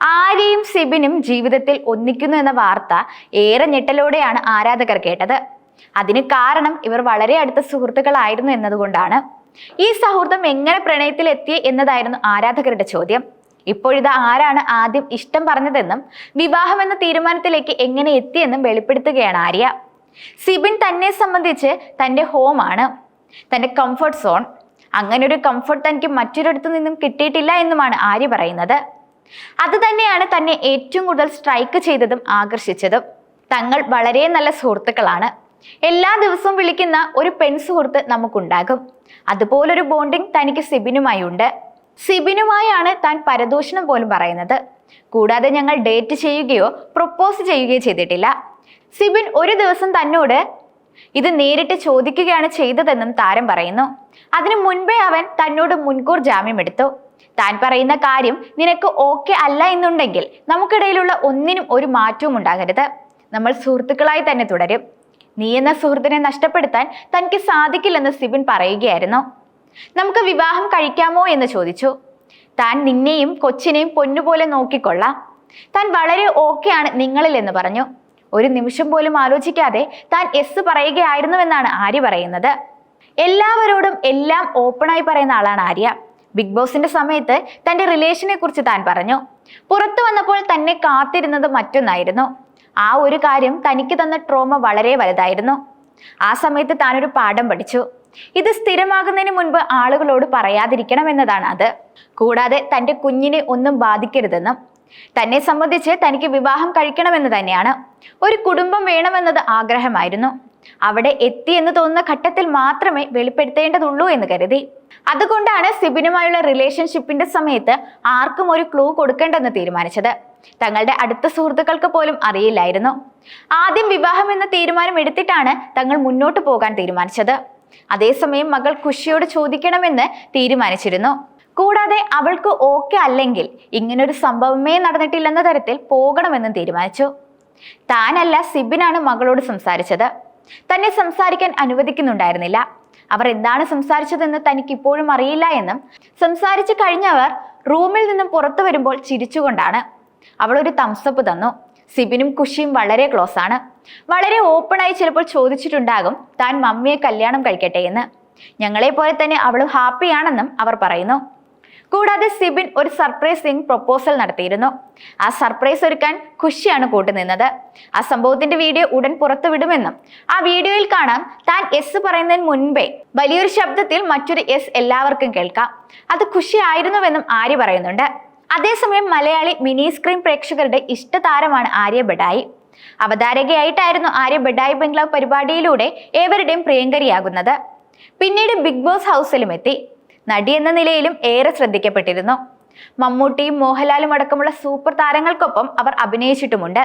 ആര്യയും സിബിനും ജീവിതത്തിൽ ഒന്നിക്കുന്നു എന്ന വാർത്ത ഏറെ ഞെട്ടലോടെയാണ് ആരാധകർ കേട്ടത്. അതിന് കാരണം ഇവർ വളരെ അടുത്ത സുഹൃത്തുക്കളായിരുന്നു എന്നതുകൊണ്ടാണ്. ഈ സൗഹൃദം എങ്ങനെ പ്രണയത്തിൽ എത്തി എന്നതായിരുന്നു ആരാധകരുടെ ചോദ്യം. ഇപ്പോഴിത് ആരാണ് ആദ്യം ഇഷ്ടം പറഞ്ഞതെന്നും വിവാഹം എന്ന തീരുമാനത്തിലേക്ക് എങ്ങനെ എത്തിയെന്നും വെളിപ്പെടുത്തുകയാണ് ആര്യ. സിബിൻ തന്നെ സംബന്ധിച്ച് തന്റെ ഹോമാണ് തന്റെ കംഫർട്ട് സോൺ അങ്ങനെ ഒരു കംഫർട്ട് തനിക്ക് മറ്റൊരിടത്തു നിന്നും കിട്ടിയിട്ടില്ല എന്നുമാണ് ആര്യ പറയുന്നത്. അത് തന്നെയാണ് തന്നെ ഏറ്റവും കൂടുതൽ സ്ട്രൈക്ക് ചെയ്തതും ആകർഷിച്ചതും. തങ്ങൾ വളരെ നല്ല സുഹൃത്തുക്കളാണ്. എല്ലാ ദിവസവും വിളിക്കുന്ന ഒരു പെൺ സുഹൃത്ത് നമുക്കുണ്ടാകും. അതുപോലൊരു ബോണ്ടിങ് തനിക്ക് സിബിനുമായി ഉണ്ട്. സിബിനുമായാണ് താൻ പരദൂഷണം പോലും പറയുന്നത്. കൂടാതെ ഞങ്ങൾ ഡേറ്റ് ചെയ്യുകയോ പ്രൊപ്പോസ് ചെയ്യുകയോ ചെയ്തിട്ടില്ല. സിബിൻ ഒരു ദിവസം തന്നോട് ഇത് നേരിട്ട് ചോദിക്കുകയാണ് ചെയ്തതെന്നും താരം പറയുന്നു. അതിനു മുൻപേ അവൻ തന്നോട് മുൻകൂർ ജാമ്യമെടുത്തു. താൻ പറയുന്ന കാര്യം നിനക്ക് ഓക്കെ അല്ല എന്നുണ്ടെങ്കിൽ നമുക്കിടയിലുള്ള ഒന്നിനും ഒരു മാറ്റവും ഉണ്ടാകരുത്. നമ്മൾ സുഹൃത്തുക്കളായി തന്നെ തുടരും. നീ എന്ന സുഹൃത്തിനെ നഷ്ടപ്പെടുത്താൻ തനിക്ക് സാധിക്കില്ലെന്ന് സിബിൻ പറയുകയായിരുന്നു. നമുക്ക് വിവാഹം കഴിക്കാമോ എന്ന് ചോദിച്ചു. താൻ നിന്നെയും കൊച്ചിനെയും പൊന്നുപോലെ നോക്കിക്കൊള്ളാം. താൻ വളരെ ഓക്കെയാണ് നിങ്ങളിൽ എന്ന് പറഞ്ഞു. ഒരു നിമിഷം പോലും ആലോചിക്കാതെ താൻ എസ് പറയുകയായിരുന്നുവെന്നാണ് ആര്യ പറയുന്നത്. എല്ലാവരോടും എല്ലാം ഓപ്പണായി പറയുന്ന ആളാണ് ആര്യ. ബിഗ് ബോസിന്റെ സമയത്ത് തന്റെ റിലേഷനെ കുറിച്ച് താൻ പറഞ്ഞു. പുറത്തു വന്നപ്പോൾ തന്നെ കാത്തിരുന്നത് മറ്റൊന്നായിരുന്നു. ആ ഒരു കാര്യം തനിക്ക് തന്ന ട്രോമ വളരെ വലുതായിരുന്നു. ആ സമയത്ത് താനൊരു പാഠം പഠിച്ചു. ഇത് സ്ഥിരമാകുന്നതിന് മുൻപ് ആളുകളോട് പറയാതിരിക്കണം എന്നതാണ് അത്. കൂടാതെ തന്റെ കുഞ്ഞിനെ ഒന്നും ബാധിക്കരുതെന്നും തന്നെ സംബന്ധിച്ച് തനിക്ക് വിവാഹം കഴിക്കണമെന്ന് തന്നെയാണ്. ഒരു കുടുംബം വേണമെന്നത് ആഗ്രഹമായിരുന്നു. അവിടെ എത്തി എന്ന് തോന്നുന്ന ഘട്ടത്തിൽ മാത്രമേ വെളിപ്പെടുത്തേണ്ടതുള്ളൂ എന്ന് കരുതി. അതുകൊണ്ടാണ് സിബിനുമായുള്ള റിലേഷൻഷിപ്പിന്റെ സമയത്ത് ആർക്കും ഒരു ക്ലൂ കൊടുക്കേണ്ടെന്ന് തീരുമാനിച്ചത്. തങ്ങളുടെ അടുത്ത സുഹൃത്തുക്കൾക്ക് പോലും അറിയില്ലായിരുന്നു. ആദ്യം വിവാഹം എന്ന തീരുമാനം എടുത്തിട്ടാണ് തങ്ങൾ മുന്നോട്ട് പോകാൻ തീരുമാനിച്ചത്. അതേസമയം മകൾ ഖുഷിയോട് ചോദിക്കണമെന്ന് തീരുമാനിച്ചിരുന്നു. കൂടാതെ അവൾക്ക് ഓക്കെ അല്ലെങ്കിൽ ഇങ്ങനൊരു സംഭവമേ നടന്നിട്ടില്ലെന്ന തരത്തിൽ പോകണമെന്നും തീരുമാനിച്ചു. താനല്ല സിബിനാണ് മകളോട് സംസാരിച്ചത്. തന്നെ സംസാരിക്കാൻ അനുവദിക്കുന്നുണ്ടായിരുന്നില്ല. അവർ എന്താണ് സംസാരിച്ചതെന്ന് തനിക്ക് ഇപ്പോഴും അറിയില്ല എന്നും സംസാരിച്ചു കഴിഞ്ഞവർ റൂമിൽ നിന്നും പുറത്തു വരുമ്പോൾ ചിരിച്ചുകൊണ്ടാണ്. അവൾ ഒരു തംസപ്പ് തന്നു. സിബിനും കുഷിയും വളരെ ക്ലോസ് ആണ്. വളരെ ഓപ്പണായി ചിലപ്പോൾ ചോദിച്ചിട്ടുണ്ടാകും താൻ മമ്മിയെ കല്യാണം കഴിക്കട്ടെ എന്ന്. ഞങ്ങളെ പോലെ തന്നെ അവളും ഹാപ്പിയാണെന്നും അവർ പറയുന്നു. കൂടാതെ സിബിൻ ഒരു സർപ്രൈസിങ് പ്രൊപ്പോസൽ നടത്തിയിരുന്നു. ആ സർപ്രൈസ് ഒരുക്കാൻ ഖുഷിയാണ് കൂട്ടുനിന്നത്. ആ സംഭവത്തിന്റെ വീഡിയോ ഉടൻ പുറത്തുവിടുമെന്നും ആ വീഡിയോയിൽ കാണാം താൻ എസ് പറയുന്നതിന് മുൻപേ വലിയൊരു ശബ്ദത്തിൽ മറ്റൊരു എസ് എല്ലാവർക്കും കേൾക്കാം. അത് ഖുഷിയായിരുന്നുവെന്നും ആര്യ പറയുന്നുണ്ട്. അതേസമയം മലയാളി മിനി സ്ക്രീൻ പ്രേക്ഷകരുടെ ഇഷ്ടതാരമാണ് ആര്യ ബഡായി. അവതാരകയായിട്ടായിരുന്നു ആര്യ ബഡായി ബംഗ്ലാവ് പരിപാടിയിലൂടെ ഏവരുടെയും പ്രിയങ്കരിയാകുന്നത്. പിന്നീട് ബിഗ് ബോസ് ഹൗസിലും എത്തി. നടി എന്ന നിലയിലും ഏറെ ശ്രദ്ധിക്കപ്പെട്ടിരുന്നു. മമ്മൂട്ടിയും മോഹൻലാലും അടക്കമുള്ള സൂപ്പർ താരങ്ങൾക്കൊപ്പം അവർ അഭിനയിച്ചിട്ടുമുണ്ട്.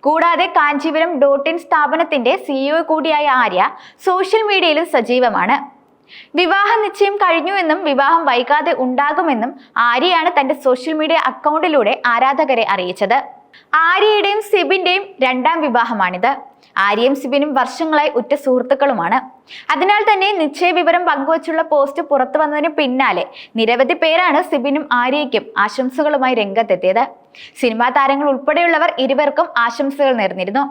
കൂടാതെ കാഞ്ചീപുരം ഡോട്ട് ഇൻ സ്ഥാപനത്തിന്റെ സിഇഒ കൂടിയായ ആര്യ സോഷ്യൽ മീഡിയയിലും സജീവമാണ്. വിവാഹ നിശ്ചയം കഴിഞ്ഞുവെന്നും വിവാഹം വൈകാതെ ഉണ്ടാകുമെന്നും ആര്യയാണ് തന്റെ സോഷ്യൽ മീഡിയ അക്കൗണ്ടിലൂടെ ആരാധകരെ അറിയിച്ചത്. ആര്യയുടെയും സിബിന്റെയും രണ്ടാം വിവാഹമാണിത്. ആര്യയും സിബിനും വർഷങ്ങളായി ഉറ്റ സുഹൃത്തുക്കളുമാണ്. അതിനാൽ തന്നെ നിശ്ചയ വിവരം പങ്കുവച്ചുള്ള പോസ്റ്റ് പുറത്തു വന്നതിന് പിന്നാലെ നിരവധി പേരാണ് സിബിനും ആര്യയ്ക്കും ആശംസകളുമായി രംഗത്തെത്തിയത്. സിനിമാ താരങ്ങൾ ഉൾപ്പെടെയുള്ളവർ ഇരുവർക്കും ആശംസകൾ നേർന്നിരുന്നു.